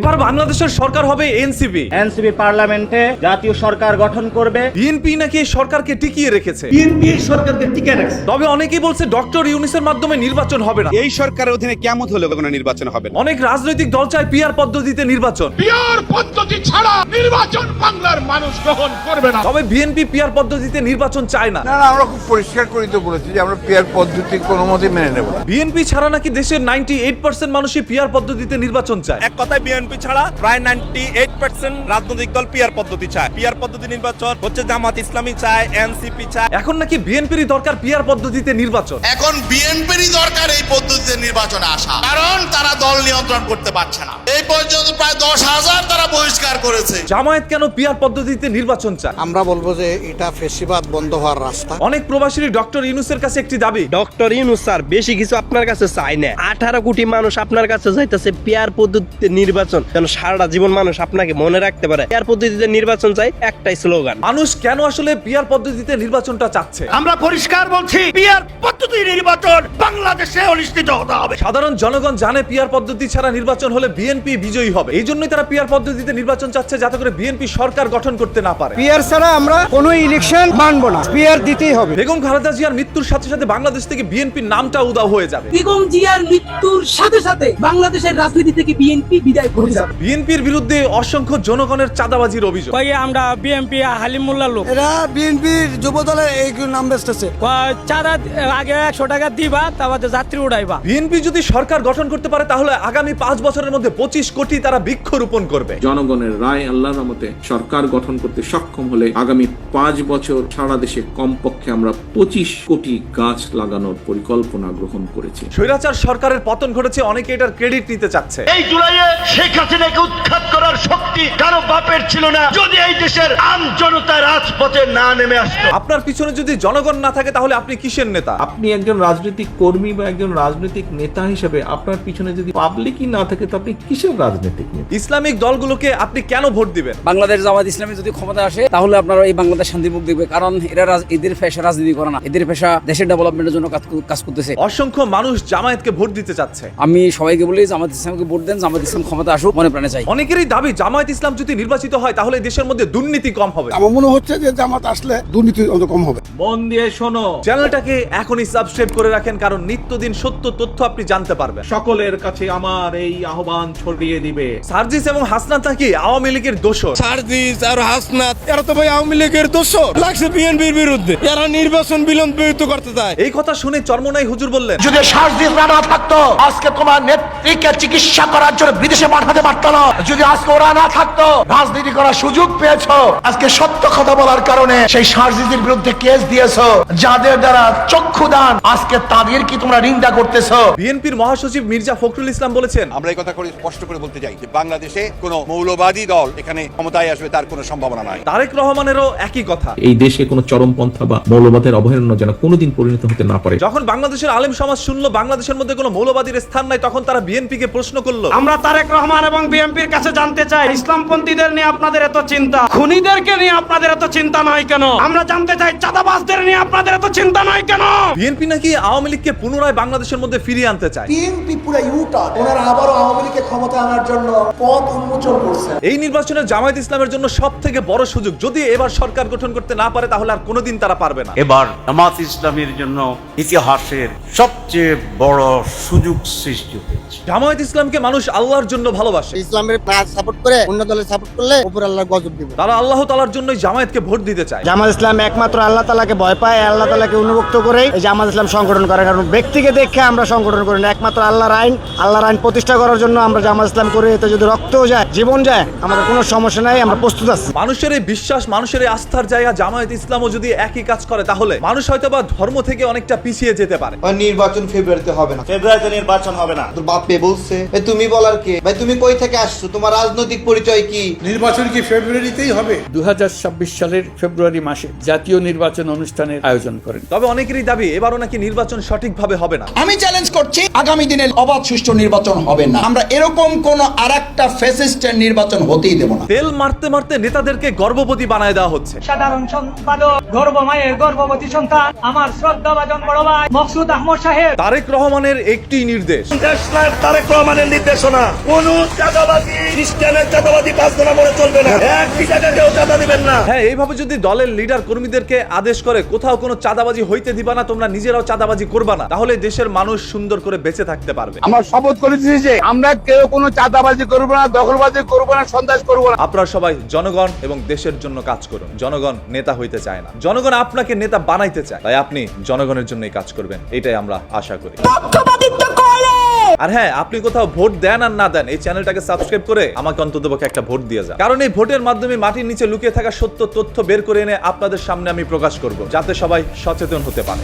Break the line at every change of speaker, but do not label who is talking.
এবার বাংলাদেশের সরকার হবে এনসিপি।
এনসিপি পার্লামেন্টে জাতীয় সরকার গঠন করবে।
বিএনপি নাকি এই সরকারকে টিকিয়ে রেখেছে?
বিএনপি সরকারকে টিকে রাখছে।
তবে অনেকেই বলছে ডক্টর ইউনিসের মাধ্যমে নির্বাচন হবে না।
এই সরকারের অধীনে কেমন হলে কোনো নির্বাচন হবে না?
অনেক রাজনৈতিক দল চায় পিয়ার পদ্ধতিতে নির্বাচন।
পিয়ার পদ্ধতি ছাড়া নির্বাচন বাংলার মানুষ গ্রহণ করবে না।
তবে বিএনপি পিয়ার পদ্ধতিতে নির্বাচন চায় না।
না না আমরা খুব পরিষ্কার করেই তো বলেছি যে আমরা পেয়ার পদ্ধতি কোনো মতে মেনে নেব না।
বিএনপি ছাড়া নাকি দেশের নাইনটি এইট পার্সেন্ট মানুষই পিয়ার পদ্ধতিতে নির্বাচন চায়।
এক কথায় বিএনপি ছাড়া প্রায় নাইনটি এইট পার্সেন্ট রাজনৈতিক দল পিয়ার পদ্ধতি চায়। পিয়ার পদ্ধতি নির্বাচন হচ্ছে জামাত ইসলামী চায় এনসিপি চায়।
এখন নাকি বিএনপিরই দরকার পিয়ার পদ্ধতিতে নির্বাচন?
এখন বিএনপিরই দরকার এই পদ্ধতিতে নির্বাচনে আসা কারণ তারা দল নিয়ন্ত্রণ করতে পারছে না। এই পর্যন্ত প্রায় দশ হাজার তারা বহিষ্কার করেছে।
জামায়াত কেন পিয়ার পদ্ধতিতে নির্বাচন চায়?
আমরা বলব যে এটা ফেসিবাদ বন্ধ হওয়ার রাস্তা।
অনেক প্রবাসী ডক্টর ইউনুসের কাছে একটি দাবি।
ডক্টর ইউনুস স্যার বেশি কিছু আপনার কাছে চাই না। আঠারো কোটি মানুষ আপনার কাছে যাইতেছে পেয়ার পদ্ধতিতে নির্বাচন যেন সারাটা জীবন মানুষ আপনাকে মনে রাখতে পারে। পেয়ার পদ্ধতিতে নির্বাচন চাই একটাই স্লোগান।
মানুষ কেন আসলে পিয়ার পদ্ধতিতে নির্বাচনটা চাচ্ছে?
আমরা পরিষ্কার বলছি পিয়ার পদ্ধতি নির্বাচন বাংলাদেশে অনুষ্ঠিত হতে হবে।
সাধারণ জনগণ জানে পিয়ার পদ্ধতি ছাড়া নির্বাচন হলে বিএনপি বিজয়ী হবে। এই জন্যই তারা পিয়ার পদ্ধতিতে নির্বাচন চাচ্ছে যাতে করে বিএনপি সরকার গঠন করতে না পারে।
পিয়ার ছাড়া আমরা কোনো ইলেকশন মানবো না। পিয়ার দিতেই হবে।
বেগম খালেদা জিয়ার মৃত্যুর সাথে সাথে বাংলাদেশ থেকে বিএনপির নামটা উদাও হয়ে যাবে।
বেগম জিয়ার মৃত্যুর সাথে সাথে বাংলাদেশের রাজনীতি থেকে বিএনপি বিদায় যাবে
বিএনপির বিরুদ্ধে অসংখ্য জনগণের চাঁদাবাজির অভিযোগ।
কই আমরা বিএমপি হালিমুল্লাহ লোক।
এরা বিএনপির যুব দলের এই নাম বেসতেছে
চাঁদা আগে একশো টাকা দিবা তারপর যাত্রী উড়াইবা।
বিএনপি যদি সরকার গঠন করতে পারে তাহলে আগামী পাঁচ বছরের মধ্যে পঁচিশ কোটি তারা বৃক্ষরোপণ করবে।
জনগণের রায় আল্লাহর রহমতে সরকার গঠন করতে সক্ষম হলে আগামী পাঁচ বছর সারা দেশে কমপক্ষে আমরা পঁচিশ কোটি গাছ লাগানোর পরিকল্পনা গ্রহণ করেছি।
স্বৈরাচার সরকারের পতন ঘটেছে অনেকে এটার ক্রেডিট নিতে চাচ্ছে।
এই জুলাইয়ে শেখ হাসিনাকে উৎখাত করার শক্তি কারও বাপের ছিল না। যদি এই দেশের আম জনতা রাজপথে না নেমে আসতো।
আপনার পিছনে যদি জনগণ না থাকে তাহলে আপনি কিসের নেতা?
আপনি একজন রাজনৈতিক কর্মী বা একজন রাজনৈতিক নেতা হিসেবে আপনার পিছনে যদি পাবলিকই না থাকে তো আপনি কিসের রাজনৈতিক নেতা?
ইসলামিক দলগুলোকে আপনি কেন ভোট দিবেন?
বাংলাদেশ জামাত ইসলামী যদি ক্ষমতা আসে তাহলে আপনারা এই বাংলাদেশ শান্তিমুখ দেখবে কারণ এরা রাজ- এদের পেশা রাজনীতি করে না। এদের পেশা দেশের ডেভেলপমেন্টের জন্য কাজ কাজ করতেছে।
অসংখ্য মানুষ জামায়াতকে ভোট দিতে চাচ্ছে।
আমি সবাইকে বলি জামাত ইসলামকে ভোট দেন জামাত ইসলাম ক্ষমতা আসুক মনে প্রাণে চাই।
অনেকেরই দাবি জামায়াত ইসলাম যদি নির্বাচিত হয় তাহলে দেশের মধ্যে দুর্নীতি কম হবে।
আমার মনে হচ্ছে যে জামাত আসলে দুর্নীতি অন্ত কম হবে।
মন দিয়ে শোনো।
চ্যানেলটাকে এখনই সাবস্ক্রাইব করে রাখেন কারণ নিত্যদিন সত্য তথ্য আপনি জানতে পারবেন।
সকলের কাছে আমার এই আহ্বান ছড়িয়ে দিবে।
সার্জিস এবং হাসনাত নাকি আওয়ামী লীগের দোষর?
সার্জিস আর হাসনাত এরা তো ভাই আওয়ামী লীগের দোষর। লাগছে বিএনপির বিরুদ্ধে। এরা নির্বাচন বিলম্বিত করতে চায়।
এই কথা শুনে চর্মনাই হুজুর বললেন
যদি সার্জিস রানা থাকতো আজকে তোমার নেত্রীকে চিকিৎসা করার জন্য বিদেশে পাঠাতে পারতো না। যদি আজকে ওরা না থাকতো রাজনীতি করার সুযোগ পেয়েছ। আজকে সত্য কথা বলার কারণে সেই সার্জিসের বিরুদ্ধে কেস দিয়েছ যাদের দ্বারা চক্ষু দান। আজকে তাদের কি তোমরা নিন্দা করতেছো?
বিএনপির মহাসচিব মির্জা ফখরুল ইসলাম বলেছেন
আমরা এই কথা করে স্পষ্ট করে বলতে চাই যে বাংলাদেশে কোনো মৌলবাদী দল এখানে ক্ষমতায় আসবে তার কোনো সম্ভাবনা নাই।
তারেক রহমানেরও একই কথা।
এই দেশে কোনো চরমপন্থা বা মৌলবাদের অবহেলন্য যেন কোনোদিন পরিণত হতে না পারে।
যখন বাংলাদেশের আলেম সমাজ শুনলো বাংলাদেশের মধ্যে কোনো মৌলবাদীর স্থান নাই তখন তারা বিএনপিকে প্রশ্ন করল।
আমরা তারেক রহমান এবং বিএনপির কাছে জানতে চাই ইসলামপন্থীদের নিয়ে আপনাদের এত চিন্তা। খুনিদেরকে নিয়ে আপনাদের এত চিন্তা নয় কেন? আমরা জানতে চাই চাঁদাবাজদের নিয়ে আপনাদের এত চিন্তা নয় কেন?
বিএনপি নাকি আওয়ামী লীগকে পুনরায় বাংলাদেশের মধ্যে ফিরিয়ে আনতে চায়?
বিএনপি পুরো ইউটার ওনারা আবারও আওয়ামী লীগকে ক্ষমতা আনার জন্য পথ উন্মোচন করছে।
এই নির্বাচনে জামায়াত ইসলামের জন্য সব থেকে বড় সুযোগ যদি এবার সরকার গঠন করতে না পারে তাহলে আর কোনোদিন তারা পারবে না।
এবার জামাত ইসলামের জন্য ইতিহাসের সবচেয়ে বড় সুযোগ সৃষ্টি হয়েছে।
জামায়াত ইসলামকে মানুষ আল্লাহর জন্য ভালোবাসে।
ইসলামের সাপোর্ট করে অন্য দলের সাপোর্ট করলে উপর আল্লাহ গজব দিব।
তারা আল্লাহ জন্যই জামায়াতকে ভোট দিতে চায়।
জামাত ইসলাম একমাত্র আল্লাহ তালাকে ভয় পায় আল্লাহ তালাকে অনুভক্ত করে। এই জামাত ইসলাম সংগঠন করে কারণ ব্যক্তিকে দেখে আমরা সংগঠন করি না। একমাত্র আল্লাহর আইন আল্লাহর আইন প্রতিষ্ঠা করার জন্য আমরা জামাত ইসলাম করে এতে যদি রক্তও যায় জীবন যায় আমাদের কোনো সমস্যা নাই আমরা প্রস্তুত আছি।
মানুষের এই বিশ্বাস মানুষের এই আস্থার জায়গা জামায়াত ইসলামও যদি একই কাজ করে তাহলে মানুষ হয়তো বা ধর্ম থেকে অনেকটা পিছিয়ে যেতে পারে।
নির্বাচন ফেব্রুয়ারিতে হবে না।
ফেব্রুয়ারিতে নির্বাচন হবে না।
তোর বাপে বলছে। ভাই তুমি বলার কে? ভাই তুমি কই থেকে আসছো? তোমার রাজনৈতিক পরিচয় কি?
নির্বাচন কি ফেব্রুয়ারিতেই হবে?
দু সালের ফেব্রুয়ারি মাসে জাতীয় নির্বাচন অনুষ্ঠানের আয়োজন করেন।
তবে অনেকেরই দাবি এবারও নাকি নির্বাচন সঠিকভাবে হবে না।
আমি চ্যালেঞ্জ করছি আগামী দিনে অবাধ সুষ্ঠু নির্বাচন হবে না। আমরা এরকম কোন আর একটা ফেসিস্টের নির্বাচন হতেই দেব না।
তেল মারতে মারতে নেতাদেরকে গর্ভবতী বানায় দেওয়া হচ্ছে।
সাধারণ সম্পাদক গর্ব মায়ের গর্ভবতী সন্তান আমার শ্রদ্ধাভাজন বড় ভাই মকসুদ আহমদ সাহেব।
তারেক রহমানের একটি নির্দেশ।
তারেক রহমানের নির্দেশনা। কোন চাঁদাবাজি খ্রিস্টানের চাঁদাবাজি পাঁচ দিনা মনে চলবে না। একটি জায়গায় কেউ চাঁদা দিবেন না।
হ্যাঁ এইভাবে যদি দলের লিডার কর্মীদেরকে আদেশ করে কোথাও কোনো চাঁদাবাজি হইতে দিবা না তোমরা নিজেরাও চাঁদাবাজি করবা না তাহলে দেশের মানুষ সুন্দর করে বেঁচে থাকতে পারবে।
আমরা শপথ করেছি যে আমরা কেউ কোনো চাঁদাবাজি করব না দখলবাজি করব না সন্ত্রাস করব না।
আপনারা সবাই জনগণ এবং দেশের জন্য কাজ করুন। জনগণ নেতা হইতে চায় না। জনগণ আপনাকে নেতা বানাইতে চায়। তাই আপনি জনগণের জন্যই কাজ করবেন। এটাই আমরা আশা করি। আর হ্যাঁ আপনি কোথাও ভোট দেন আর না দেন, এই চ্যানেলটাকে সাবস্ক্রাইব করে আমাকে অন্তত একটা ভোট দিয়ে যান। কারণ এই ভোটের মাধ্যমে মাটির নিচে লুকিয়ে থাকা সত্য তথ্য বের করে এনে আপনাদের সামনে আমি প্রকাশ করব, যাতে সবাই সচেতন হতে পারে।